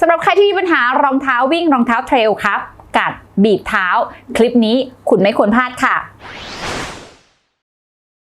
สำหรับใครที่มีปัญหารองเท้าวิ่งรองเท้าเทรลครับ กัดบีบเท้า คลิปนี้คุณไม่ควรพลาดค่ะ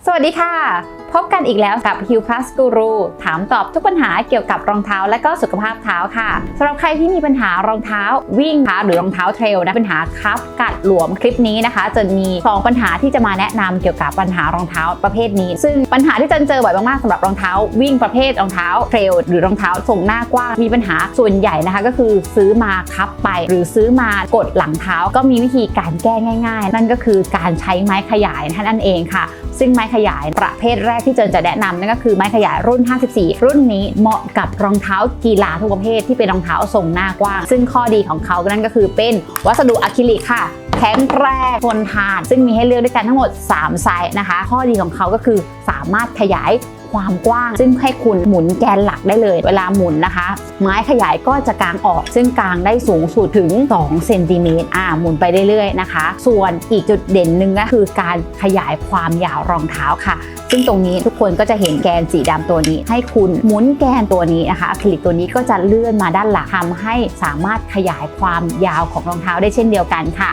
สวัสดีค่ะ พบกันอีกแล้วกับ Heal Plus Guru ถามตอบทุกปัญหาเกี่ยวกับรองเท้าและก็สุขภาพเท้าค่ะสำหรับใครที่มีปัญหารองเท้าวิ่งค่ะหรือรองเท้าเทรลนะปัญหาคับกัดหลวมคลิปนี้นะคะจะมี 2 ปัญหาที่จะมาแนะนำเกี่ยวกับปัญหารองเท้าประเภทนี้ ซึ่งปัญหาที่จันเจอบ่อยมากๆสำหรับรองเท้าวิ่งประเภทรองเท้าเทรลหรือรองเท้าทรงหน้ากว้างมีปัญหาส่วนใหญ่นะคะ ก็คือซื้อมาคับไป หรือซื้อมากดหลังเท้าก็มีวิธีการแก้ง่าย ๆ นั่นก็คือการใช้ไม้ขยายนั่นเองค่ะ ซึ่งไม้ขยายประเภทแรกที่เจนจะแนะนำนั่นก็คือไม้ขยายรุ่น 54 รุ่นนี้เหมาะกับรองเท้ากีฬาทุกประเภทที่เป็นรองเท้าทรงหน้ากว้าง ซึ่งข้อดีของเขานั่นก็คือเป็นวัสดุอะคริลิกค่ะแข็งแรงทนทาน ซึ่งมีให้เลือกด้วยกันทั้งหมด 3 ไซส์นะคะ ข้อดีของเขาก็คือสามารถขยาย ความกว้าง ซึ่งให้คุณหมุนแกนหลักได้เลย เวลาหมุนนะคะ ไม้ขยายก็จะกางออก ซึ่งกางได้สูงสุดถึง2เซนติเมตรอ่าหมุนไปเรื่อยๆนะคะ ส่วนอีกจุดเด่นหนึ่งก็คือการขยายความยาวรองเท้าค่ะ ซึ่งตรงนี้ทุกคนก็จะเห็นแกนสีดำตัวนี้ ให้คุณหมุนแกนตัวนี้นะคะอะคริลิกตัวนี้ก็จะเลื่อนมาด้านหลังทำให้สามารถขยายความยาวของรองเท้าได้เช่นเดียวกันค่ะ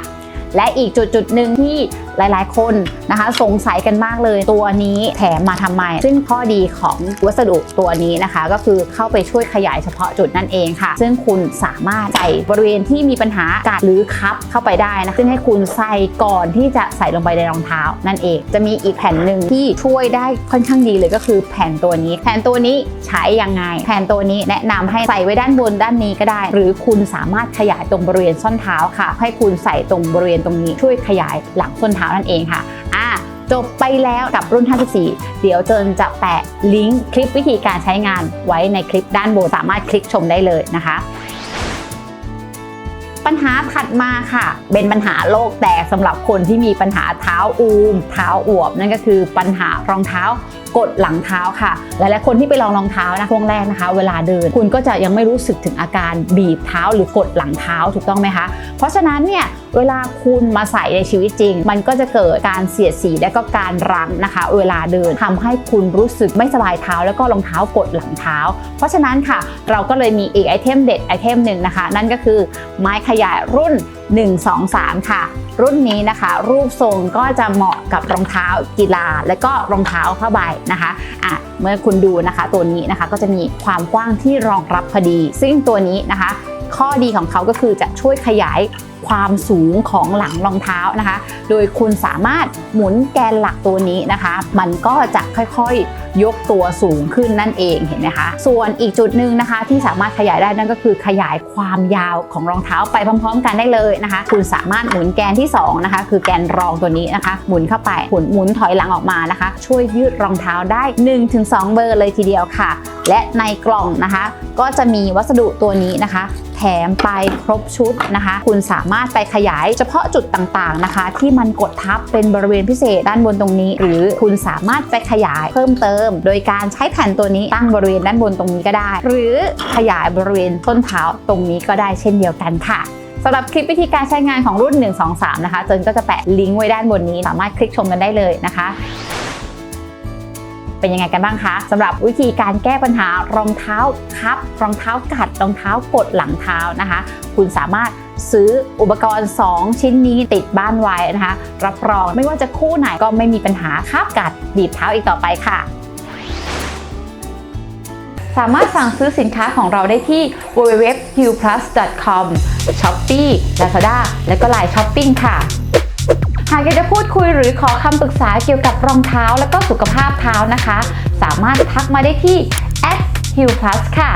และอีกจุดจุดหนึ่งที่หลายๆ คนนะคะสงสัยกันมากเลย ตัวนี้แถมมาทำไม ซึ่งข้อดีของวัสดุตัวนี้นะคะ ก็คือเข้าไปช่วยขยายเฉพาะจุดนั่นเองค่ะ ซึ่งคุณสามารถใส่บริเวณที่มีปัญหากัดหรือคับเข้าไปได้นะซึ่งให้คุณใส่ก่อนที่จะใส่ลงไปในรองเท้า นั่นเอง จะมีอีกแผ่นหนึ่งที่ช่วยได้ค่อนข้างดีเลยก็คือแผ่นตัวนี้ แผ่นตัวนี้ใช้ยังไง แผ่นตัวนี้แนะนำให้ใส่ไว้ด้านบนด้านนี้ก็ได้ หรือคุณสามารถขยายตรงบริเวณส้นเท้าค่ะ ให้คุณใส่ตรงบริเวณตรงนี้ช่วยขยายหลังส้นเท้านั่นเองค่ะอะจบไปแล้วกับรุ่น 54 เดี๋ยวเจินจะแปะลิงก์คลิปวิธีการใช้งานไว้ในคลิปด้านบนสามารถคลิกชมได้เลยนะคะ ปัญหาถัดมาค่ะ เป็นปัญหาโลกแตกสำหรับคนที่มีปัญหาเท้าอูม เท้าอวบ นั่นก็คือปัญหารองเท้า กดหลังเท้าค่ะ หลายๆคนที่ไปลองรองเท้านะช่วงแรกนะคะ เวลาเดินคุณก็จะยังไม่รู้สึกถึงอาการบีบเท้าหรือกดหลังเท้าถูกต้องไหมคะ เพราะฉะนั้นเนี่ยเวลาคุณมาใส่ในชีวิตจริง มันก็จะเกิดการเสียดสีและก็การรั้งนะคะ เวลาเดินทำให้คุณรู้สึกไม่สบายเท้า แล้วก็รองเท้ากดหลังเท้า เพราะฉะนั้นค่ะ เราก็เลยมีอีกไอเทมเด็ดไอเทมหนึ่งนะคะ นั่นก็คือไม้ขยายรุ่น 1 2 3 ค่ะ รุ่นนี้นะคะ รูปทรงก็จะเหมาะกับรองเท้ากีฬา และก็รองเท้าผ้าใบนะคะอะเมื่อคุณดูนะคะตัวนี้นะคะก็จะมีความกว้างที่รองรับพอดี ซึ่งตัวนี้นะคะ ข้อดีของเขาก็คือจะช่วยขยาย ความสูงของหลังรองเท้านะคะ โดยคุณสามารถหมุนแกนหลักตัวนี้นะคะ มันก็จะค่อยๆ ยกตัวสูงขึ้นนั่นเองเห็นไหมคะ ส่วนอีกจุดหนึ่งนะคะ ที่สามารถขยายได้นั่นก็คือขยายความยาวของรองเท้าไปพร้อม ๆ กันได้เลยนะคะ คุณสามารถหมุนแกนที่สองนะคะคือแกนรองตัวนี้นะคะ หมุนเข้าไปหมุนหมุนถอยหลังออกมานะคะ ช่วยยืดรองเท้าได้ 1-2 เบอร์เลยทีเดียวค่ะ และในกล่องนะคะ ก็จะมีวัสดุตัวนี้นะคะ แถมไปครบชุดนะคะ คุณสามารถไปขยายเฉพาะจุดต่างๆนะคะ ที่มันกดทับเป็นบริเวณพิเศษด้านบนตรงนี้ หรือคุณสามารถไปขยายเพิ่มเติม โดยการใช้แผ่นตัวนี้ตั้งบริเวณด้านบนตรงนี้ก็ได้ หรือขยายบริเวณต้นเท้าตรงนี้ก็ได้เช่นเดียวกันค่ะสำหรับคลิปวิธีการใช้งานของรุ่น 1 2 3 นะคะเจนก็จะแปะลิงก์ไว้ด้านบนนี้ สามารถคลิกชมกันได้เลยนะคะ เป็นยังไงกันบ้างคะสำหรับวิธีการแก้ปัญหารองเท้าคับ รองเท้ากัด รองเท้ากดหลังเท้านะคะ คุณสามารถ ซื้ออุปกรณ์ 2 ชิ้นนี้ติดบ้านไว้นะคะ รับรองไม่ว่าจะคู่ไหนก็ไม่มีปัญหาคับกัดบีบเท้าอีกต่อไปค่ะ สามารถสั่งซื้อสินค้าของเราได้ที่ www.hillplus.com Shopee Lazada และก็ Line Shopping ค่ะหากอยากจะพูดคุยหรือขอคำปรึกษาเกี่ยวกับรองเท้าและก็สุขภาพเท้านะคะ สามารถทักมาได้ที่ @hillplus ค่ะ